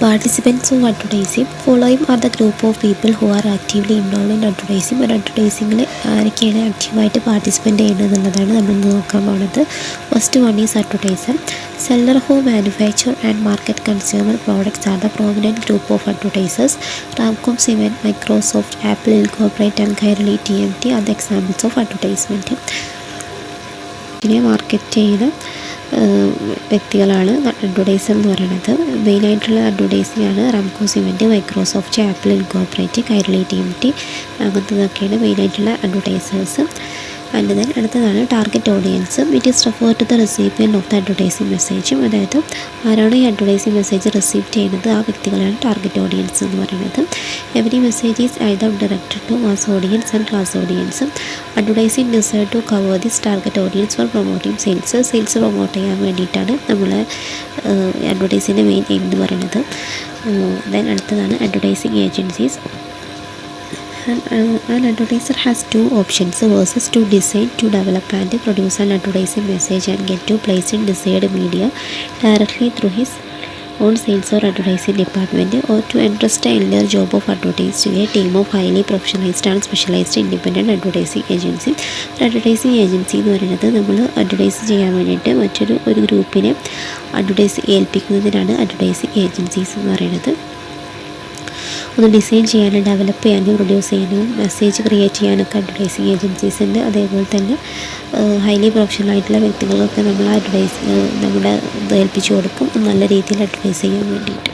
Participants of advertising following are the group of people who are actively involve in advertising ഒരു അഡ്വർടൈസിങ്ങിൽ ആരൊക്കെയാണ് ആക്റ്റീവായിട്ട് participant ചെയ്യുന്നത് എന്നുള്ളതാണ് നമ്മൾ നോക്കാൻ പോകുന്നത് first one is advertiser seller who manufacture and market consumer products are the prominent group of advertisers Ramco cement Microsoft Apple incorporate and Kairali T M T അത് എക്സാമ്പിൾസ് ഓഫ് അഡ്വർടൈസ്മെന്റ് ഇതിനെ market ചെയ്യുന്ന വ്യക്തികളാണ് advertiser എന്ന് പറയുന്നത്. മെയിനായിട്ടുള്ള advertising ആണ് Ramco cement Microsoft Apple incorporate Kairali T M T അങ്ങനത്തതൊക്കെയാണ് മെയിനായിട്ടുള്ള advertisers and then അടുത്തതാണ് target audience it is refer to the recipient of the advertising മെസ്സേജും അതായത് ആരാണ് ഈ അഡ്വർടൈസിംഗ് മെസ്സേജ് റിസീവ് ചെയ്യുന്നത്? ആ വ്യക്തികളാണ് ടാർഗറ്റ് ഓഡിയൻസ് എന്ന് പറയുന്നത്. Every message is either directed to mass audience and class audience advertising decide to cover this target audience for promoting sales sales promote ചെയ്യാൻ വേണ്ടിയിട്ടാണ് നമ്മൾ അഡ്വർടൈസിന്റെ മെയിൻ എയിം എന്ന് പറയുന്നത്. ദെൻ അടുത്തതാണ് advertising agencies an advertiser has two options versus to design to develop and produce an advertising message and get to place in desired media directly through his own sales or advertising department or to entrust a earlier job of advertising to a team of highly professionalized and specialized independent advertising agency ഒരു advertising agency എന്ന് പറയുന്നത് നമ്മൾ advertise ചെയ്യാൻ വേണ്ടിയിട്ട് മറ്റൊരു ഒരു ഗ്രൂപ്പിനെ advertise ഏൽപ്പിക്കുന്നതിനാണ് advertising agencies എന്ന് പറയുന്നത് ഒന്ന് ഡിസൈൻ ചെയ്യാനും ഡെവലപ്പ് ചെയ്യാനും പ്രൊഡ്യൂസ് ചെയ്യാനും മെസ്സേജ് ക്രിയേറ്റ് ചെയ്യാനൊക്കെ അഡ്വർടൈസിങ് ഏജൻസീസ് ഉണ്ട് അതേപോലെ തന്നെ ഹൈലി പ്രൊഫഷണൽ ആയിട്ടുള്ള വ്യക്തികൾക്കൊക്കെ നമ്മൾ അഡ്വർടൈസ് നമ്മുടെ ഏൽപ്പിച്ചു കൊടുക്കും. നല്ല രീതിയിൽ അഡ്വർടൈസ് ചെയ്യാൻ വേണ്ടിയിട്ട്.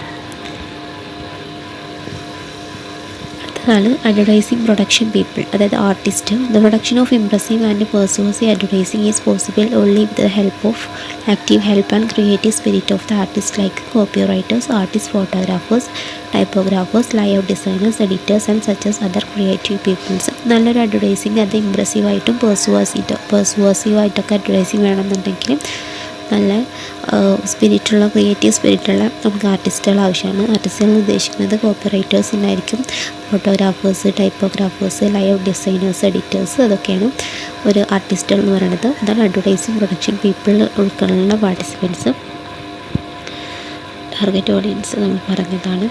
അടുത്തതാണ് അഡ്വർടൈസിംഗ് പ്രൊഡക്ഷൻ പീപ്പിൾ അതായത് artist the production of impressive and persuasive advertising is possible only with the help of active help and creative spirit of the artist like copy writers artist photographers typographers layout designers editors and such as other creative peoples നല്ലൊരു advertising അത് ഇംപ്രസീവായിട്ടും പേഴ്സുവേസീറ്റോ പേഴ്സുവേസീവായിട്ടൊക്കെ advertising വേണമെന്നുണ്ടെങ്കിൽ നല്ല സ്പിരിറ്റുള്ള creative സ്പിരിറ്റുള്ള നമുക്ക് ആർട്ടിസ്റ്റുകൾ ആവശ്യമാണ്. ആർട്ടിസ്റ്റുകൾ ഉദ്ദേശിക്കുന്നത് കോപ്പറേറ്റേഴ്സ് ഉണ്ടായിരിക്കും photographers typographers live designers editors അതൊക്കെയാണ് ഒരു ആർട്ടിസ്റ്റുകൾ എന്ന് പറയുന്നത്. അതാണ് അഡ്വർടൈസിങ് പ്രൊഡക്ഷൻ പീപ്പിൾ ഉൾക്കൊള്ളുന്ന പാർട്ടിസിപ്പൻസ് ടാർഗറ്റ് ഓഡിയൻസ് നമ്മൾ പറഞ്ഞതാണ്.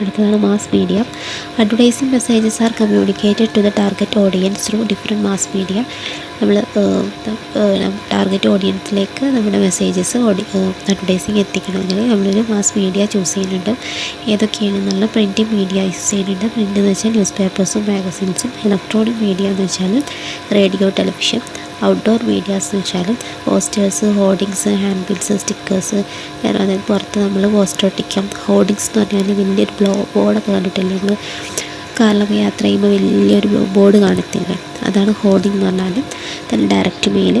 അടുത്തതാണ് mass media advertising messages are communicated to the target audience through different mass media നമ്മൾ ടാർഗറ്റ് ഓഡിയൻസിലേക്ക് നമ്മുടെ മെസ്സേജസ് ഓഡി അഡ്വർടൈസിങ് എത്തിക്കണമെങ്കിൽ നമ്മളൊരു മാസ് മീഡിയ ചൂസ് ചെയ്യുന്നുണ്ട്. ഏതൊക്കെയാണെന്നുള്ള പ്രിന്റ് മീഡിയ യൂസ് ചെയ്യുന്നുണ്ട്. പ്രിന്റ് എന്ന് വെച്ചാൽ ന്യൂസ് പേപ്പേഴ്സും മാഗസിൻസും ഇലക്ട്രോണിക് മീഡിയ എന്ന് വെച്ചാൽ റേഡിയോ ടെലിവിഷൻ ഔട്ട്ഡോർ മീഡിയാസ് എന്ന് വെച്ചാൽ posters hoardings hand bills stickers അതായത് പുറത്ത് നമ്മൾ പോസ്റ്റർ ഒട്ടിക്കാം ഹോർഡിങ്സ് എന്ന് പറഞ്ഞാൽ വലിയൊരു ബ്ലോ ബോർഡൊക്കെ കണ്ടിട്ടില്ലേ നമ്മൾ കാറിലൊക്കെ യാത്ര ചെയ്യുമ്പോൾ വലിയൊരു ബോർഡ് കാണത്തില്ലേ. അതാണ് ഹോർഡിംഗ് എന്ന് പറഞ്ഞാൽ തന്നെ ഡയറക്റ്റ് മെയിൽ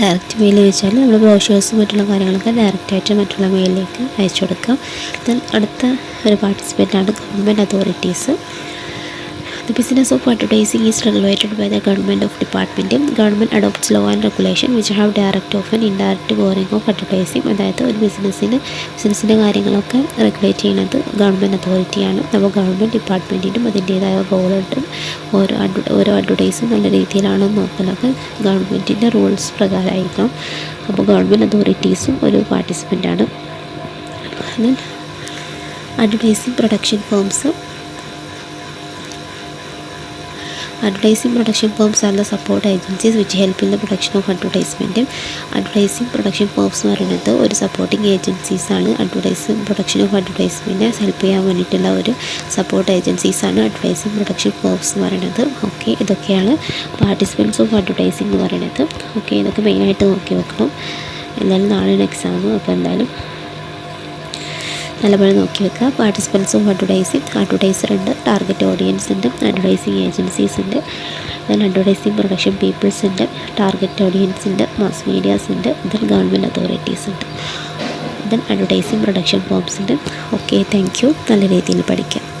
ഡയറക്റ്റ് മെയിൽ വെച്ചാൽ നമ്മൾ ബ്രോഷേഴ്സും മറ്റുള്ള കാര്യങ്ങളൊക്കെ ഡയറക്റ്റായിട്ട് മറ്റുള്ള മെയിലിലേക്ക് അയച്ചു കൊടുക്കാം. ദെൻ അടുത്ത ഒരു പാർട്ടിസിപ്പന്റാണ് government authorities The business of advertising is regulated by the government of department. Government adopts law and regulation which have direct of and indirect boring of advertising. അതായത് ഒരു ബിസിനസ്സിന് ബിസിനസ്സിന്റെ കാര്യങ്ങളൊക്കെ റെഗുലേറ്റ് ചെയ്യുന്നത് ഗവൺമെന്റ് അതോറിറ്റിയാണ് അപ്പോൾ ഗവൺമെന്റ് ഡിപ്പാർട്ട്മെന്റിനും അതിന്റേതായ റോളുണ്ട് ഓരോ അഡ്വ ഓരോ അഡ്വർടൈസും നല്ല രീതിയിലാണോ നോക്കലൊക്കെ ഗവൺമെന്റിന്റെ റൂൾസ് പ്രകാരമായിരിക്കണം അപ്പോൾ ഗവൺമെന്റ് അതോറിറ്റീസും ഒരു പാർട്ടിസിപ്പന്റാണ് advertising production firms Advertising production firms are the support agencies which help in the production of advertisement. Advertising production firms എന്ന് പറയുന്നത് ഒരു സപ്പോർട്ടിംഗ് ഏജൻസീസ് ആണ്. Advertising production of advertisement help ചെയ്യാൻ വേണ്ടിയിട്ടുള്ള ഒരു സപ്പോർട്ട് ഏജൻസീസ് ആണ് അഡ്വർടൈസിങ് പ്രൊഡക്ഷൻ ഫേംസ് എന്ന് പറയുന്നത്. ഓക്കെ ഇതൊക്കെയാണ് പാർട്ടിസിപ്പൻസ് ഓഫ് അഡ്വർടൈസിംഗ് എന്ന് പറയുന്നത്. ഓക്കെ ഇതൊക്കെ മെയിനായിട്ട് നോക്കി വെക്കണം. എന്തായാലും നാളെയാണ് എക്സാം അപ്പോൾ എന്തായാലും നല്ലപോലെ നോക്കി വെക്കുക. പാർട്ടിസിപ്പൻസ് ഓഫ് അഡ്വർടൈസിങ് അഡ്വർടൈസർ ഉണ്ട് ടാർഗറ്റ് ഓഡിയൻസ് ഉണ്ട് അഡ്വർടൈസിങ് ഏജൻസീസ് ഉണ്ട് ദെൻ അഡ്വർടൈസിങ് പ്രൊഡക്ഷൻ പീപ്പിൾസ് ഉണ്ട് ടാർഗറ്റ് ഓഡിയൻസ് ഉണ്ട് മാസ് മീഡിയാസ് ഉണ്ട് ദെൻ ഗവൺമെന്റ് അതോറിറ്റീസ് ഉണ്ട്. ദെൻ അഡ്വർടൈസിങ് പ്രൊഡക്ഷൻ ഫോംസ് ഉണ്ട്. ഓക്കെ താങ്ക് യു നല്ല രീതിയിൽ പഠിക്കാം.